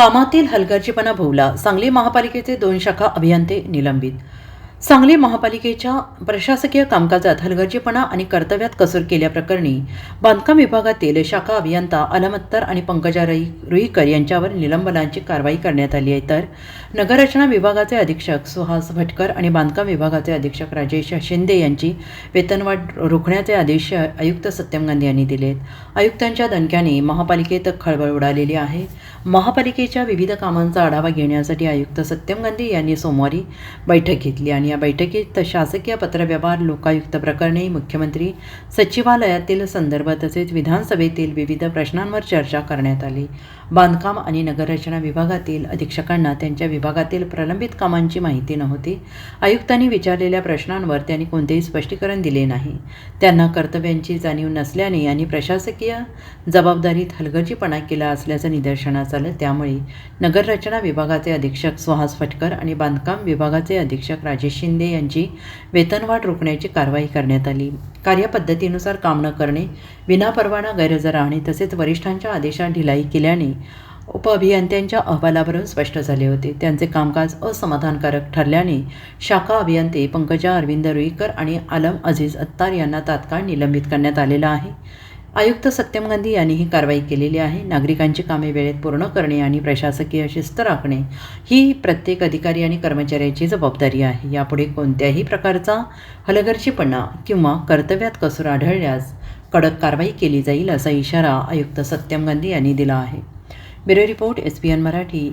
कामातील हलगर्जीपणा भोवला. सांगली महापालिकेचे दोन शाखा अभियंते निलंबित. सांगली महापालिकेच्या प्रशासकीय कामकाजात हलगर्जीपणा आणि कर्तव्यात कसूर केल्याप्रकरणी बांधकाम विभागातील शाखा अभियंता अलमत्तर आणि पंकजा रई रुईकर यांच्यावर निलंबनाची कारवाई करण्यात आली आहे. तर नगररचना विभागाचे अधीक्षक सुहास भटकर आणि बांधकाम विभागाचे अधीक्षक राजेश शिंदे यांची वेतनवाढ रोखण्याचे आदेश आयुक्त सत्यम गांधी यांनी दिलेत. आयुक्तांच्या दणक्याने महापालिकेत खळबळ उडालेली आहे. महापालिकेच्या विविध कामांचा आढावा घेण्यासाठी आयुक्त सत्यम गांधी यांनी सोमवारी बैठक घेतली आणि या बैठकीत शासकीय पत्रव्यवहार लोकायुक्त प्रकरणी मुख्यमंत्री सचिवालयातील संदर्भ तसेच विधानसभेतील विविध प्रश्नांवर चर्चा करण्यात आली. बांधकाम आणि नगररचना विभागातील अधीक्षकांना त्यांच्या विभागातील प्रलंबित कामांची माहिती नव्हती. आयुक्तांनी विचारलेल्या प्रश्नांवर त्यांनी कोणतेही स्पष्टीकरण दिले नाही. त्यांना कर्तव्यांची जाणीव नसल्याने यांनी प्रशासकीय जबाबदारीत हलगर्जीपणा केला असल्याचं निदर्शनास आलं त्यामुळे नगररचना विभागाचे अधीक्षक सुहास फटकर आणि बांधकाम विभागाचे अधीक्षक राजेश शिंदे यांची वेतनवाढ रोखण्याची कारवाई करण्यात आली. कार्यपद्धतीनुसार काम न करणे विनापरवाना गैरहजर राहणे तसेच वरिष्ठांच्या आदेशात ढिलाई केल्याने उपअभियंत्यांच्या अहवालावरून स्पष्ट झाले होते. त्यांचे कामकाज असमाधानकारक ठरल्याने शाखा अभियंते पंकजा अरविंद रुईकर आणि आलम अझीज अत्तार यांना तात्काळ निलंबित करण्यात आलेलं आहे. आयुक्त सत्यम गांधी यांनी ही कारवाई केलेली आहे. नागरिकांची कामे वेळेत पूर्ण करणे आणि प्रशासकीय शिस्त राखणे ही प्रत्येक अधिकारी आणि कर्मचाऱ्याची जबाबदारी आहे. यापुढे कोणत्याही प्रकारचा हलगर्जीपणा किंवा कर्तव्यात कसूर आढळल्यास कडक कारवाई केली जाईल असा इशारा आयुक्त सत्यम गांधी यांनी दिला आहे. Bureau report S P N Marathi.